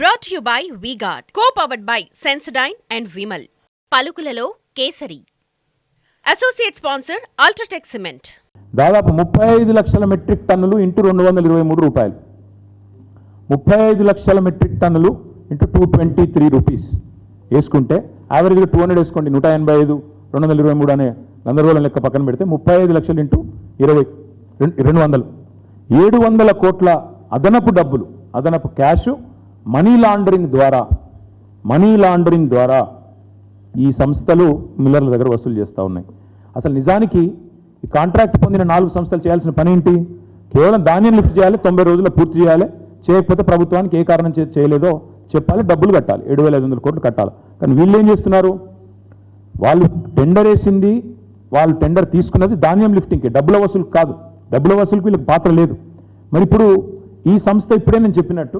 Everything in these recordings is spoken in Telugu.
Brought you by V-Guard co powered by Sensodyne and Vimal పలుకులలో Kesari. Associate sponsor UltraTech cement దాదాపు ముప్పై ఐదు లక్షల మెట్రిక్ టన్నులు ఇంటూ రెండు వందల ఇరవై మూడు రూపాయలు. ముప్పై ఐదు లక్షల మెట్రిక్ టన్నులు into two twenty three rupees. వేసుకుంటే యావరేజ్గా టూ హండ్రెడ్ వేసుకోండి. నూట ఎనభై ఐదు రెండు వందల ఇరవై మూడు అనే గందరగోళం లెక్క పక్కన పెడితే ముప్పై ఐదు లక్షలు ఇంటూ ఇరవై రెండు రెండు వందలు. ఏడు వందల కోట్ల అదనపు డబ్బులు అదనపు క్యాష్ మనీ లాండరింగ్ ద్వారా మనీ లాండరింగ్ ద్వారా ఈ సంస్థలు మిల్లర్ల దగ్గర వసూలు చేస్తూ ఉన్నాయి. అసలు నిజానికి ఈ కాంట్రాక్ట్ పొందిన నాలుగు సంస్థలు చేయాల్సిన పని ఏంటి? కేవలం ధాన్యం లిఫ్ట్ చేయాలి తొంభై రోజుల్లో పూర్తి చేయాలి చేయకపోతే ప్రభుత్వానికి ఏ కారణం చేతి చేయలేదో చెప్పాలి డబ్బులు కట్టాలి ఏడు వేల ఐదు వందల కోట్లు కట్టాలి. కానీ వీళ్ళు ఏం చేస్తున్నారు? వాళ్ళు టెండర్ వేసింది వాళ్ళు టెండర్ తీసుకున్నది ధాన్యం లిఫ్టింగ్కి డబ్బుల వసూలు కాదు. డబ్బుల వసూలుకి వీళ్ళకి పాత్ర లేదు. మరి ఇప్పుడు ఈ సంస్థ ఇప్పుడే నేను చెప్పినట్టు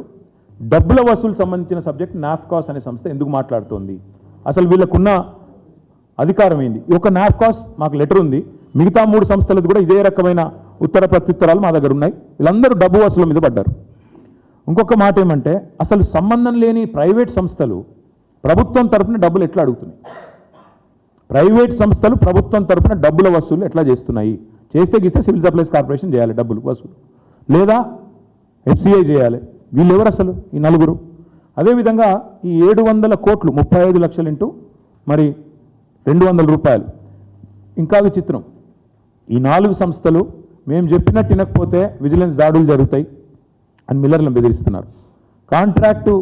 డబ్బుల వసూలు సంబంధించిన సబ్జెక్ట్ నాఫ్కాస్ అనే సంస్థ ఎందుకు మాట్లాడుతోంది? అసలు వీళ్ళకున్న అధికారం ఏంది? ఈ ఒక నాఫ్కాస్ మాకు లెటర్ ఉంది. మిగతా మూడు సంస్థలది కూడా ఇదే రకమైన ఉత్తర ప్రత్యుత్తరాలు మా దగ్గర ఉన్నాయి. వీళ్ళందరూ డబ్బు వసూలు మీద పడ్డారు. ఇంకొక మాట ఏమంటే అసలు సంబంధం లేని ప్రైవేట్ సంస్థలు ప్రభుత్వం తరఫున డబ్బులు ఎట్లా అడుగుతున్నాయి? ప్రైవేట్ సంస్థలు ప్రభుత్వం తరపున డబ్బుల వసూలు ఎట్లా చేస్తున్నాయి? చేస్తే గీస్తే సివిల్ సప్లైస్ కార్పొరేషన్ చేయాలి డబ్బులు వసూలు. లేదా ఎఫ్సిఐ చేయాలి. వీళ్ళు ఎవరు అసలు? ఈ నలుగురు. అదేవిధంగా ఈ ఏడు వందల కోట్లు ముప్పై ఐదు లక్షలు ఇంటూ మరి రెండు వందల రూపాయలు. ఇంకా విచిత్రం. ఈ నాలుగు సంస్థలు మేము చెప్పినట్టు వినకపోతే విజిలెన్స్ దాడులు జరుగుతాయి అని మిల్లర్లను బెదిరిస్తున్నారు. కాంట్రాక్టు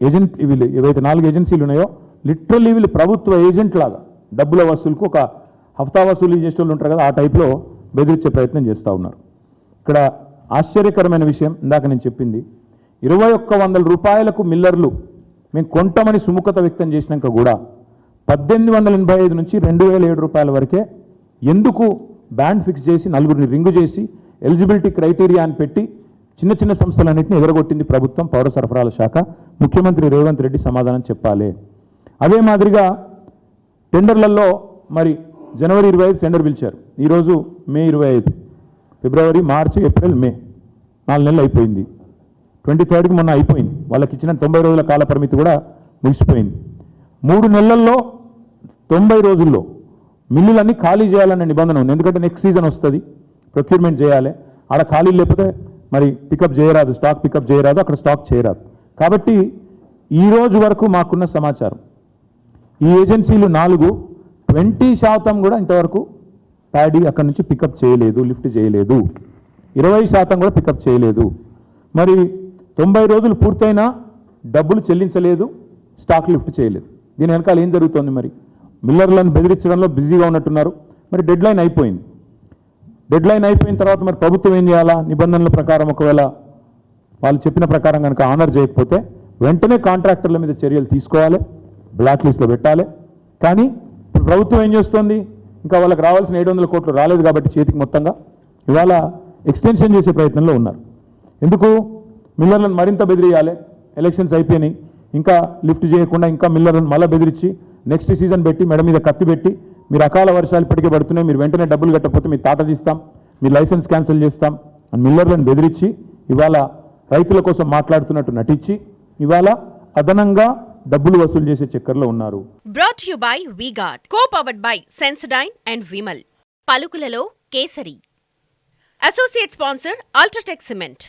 ఏజెంట్ వీళ్ళు ఏవైతే నాలుగు ఏజెన్సీలు ఉన్నాయో లిటరల్లీ వీళ్ళు ప్రభుత్వ ఏజెంట్ లాగా డబ్బుల వసూలుకు ఒక హఫ్తా వసూలు చేసే వాళ్ళు ఉంటారు కదా ఆ టైప్లో బెదిరించే ప్రయత్నం చేస్తూ ఉన్నారు. ఇక్కడ ఆశ్చర్యకరమైన విషయం ఇందాక నేను చెప్పింది. ఇరవై ఒక్క వందల రూపాయలకు మిల్లర్లు మేము కొంటామని సుముఖత వ్యక్తం చేసినాక కూడా పద్దెనిమిది వందల ఎనభై ఐదు నుంచి రెండు వేల ఏడు రూపాయల వరకే ఎందుకు బ్యాండ్ ఫిక్స్ చేసి నలుగురిని రింగు చేసి ఎలిజిబిలిటీ క్రైటీరియా అని పెట్టి చిన్న చిన్న సంస్థలన్నింటిని ఎగరగొట్టింది ప్రభుత్వం పౌర సరఫరాల శాఖ. ముఖ్యమంత్రి రేవంత్ రెడ్డి సమాధానం చెప్పాలి. అదే మాదిరిగా టెండర్లలో మరి జనవరి ఇరవై ఐదు టెండర్ పిలిచారు. ఈరోజు మే ఇరవై ఐదు. ఫిబ్రవరి మార్చి ఏప్రిల్ మే నాలుగు నెలలు అయిపోయింది. ట్వంటీ థర్డ్కి మొన్న అయిపోయింది. వాళ్ళకి ఇచ్చిన తొంభై రోజుల కాల పరిమితి కూడా ముగిసిపోయింది. మూడు నెలల్లో తొంభై రోజుల్లో మిల్లులన్నీ ఖాళీ చేయాలనే నిబంధన ఉంది. ఎందుకంటే నెక్స్ట్ సీజన్ వస్తుంది. ప్రొక్యూర్మెంట్ చేయాలి. ఆడ ఖాళీ లేకపోతే మరి పికప్ చేయరాదు. స్టాక్ పికప్ చేయరాదు. అక్కడ స్టాక్ చేయరాదు. కాబట్టి ఈ రోజు వరకు మాకున్న సమాచారం ఈ ఏజెన్సీలు నాలుగు ట్వంటీ శాతం కూడా ఇంతవరకు ప్యాడీ అక్కడి నుంచి పికప్ చేయలేదు లిఫ్ట్ చేయలేదు. ఇరవై శాతం కూడా పికప్ చేయలేదు. మరి తొంభై రోజులు పూర్తయినా డబ్బులు చెల్లించలేదు స్టాక్ లిఫ్ట్ చేయలేదు. దీని వెనకాల ఏం జరుగుతోంది మరి? మిల్లర్లను బెదిరించడంలో బిజీగా ఉన్నట్టున్నారు. మరి డెడ్ లైన్ అయిపోయింది. డెడ్ లైన్ అయిపోయిన తర్వాత మరి ప్రభుత్వం ఏం చేయాలా? నిబంధనల ప్రకారం ఒకవేళ వాళ్ళు చెప్పిన ప్రకారం కనుక ఆనర్ చేయకపోతే వెంటనే కాంట్రాక్టర్ల మీద చర్యలు తీసుకోవాలి బ్లాక్ లిస్ట్లో పెట్టాలి. కానీ ఇప్పుడు ప్రభుత్వం ఏం చేస్తోంది? ఇంకా వాళ్ళకి రావాల్సిన ఏడు వందల కోట్లు రాలేదు కాబట్టి చేతికి మొత్తంగా ఇవాళ ఎక్స్టెన్షన్ చేసే ప్రయత్నంలో ఉన్నారు. ఎందుకు? మిల్లర్లను మరింత బెదిరియాలి. ఎలక్షన్స్ అయిపోయినాయి. ఇంకా లిఫ్ట్ చేయకుండా ఇంకా మిల్లర్లను మళ్ళీ బెదిరించి నెక్స్ట్ సీజన్ పెట్టి మెడ మీద కత్తి పెట్టి మీరు అకాల వర్షాలు ఇప్పటికే పడుతున్నాయి మీరు వెంటనే డబ్బులు కట్టకపోతే మీ తాట తీస్తాం మీ లైసెన్స్ క్యాన్సిల్ చేస్తాం అని మిల్లర్లను బెదిరించి ఇవాళ రైతుల కోసం మాట్లాడుతున్నట్టు నటించి ఇవాళ అదనంగా డబ్బులు వసూలు చేసే చక్కర్లో ఉన్నారు. Brought you by V-Guard co powered by Sensodyne and Vimal పలుకులలో Kesari. Associate sponsor UltraTech cement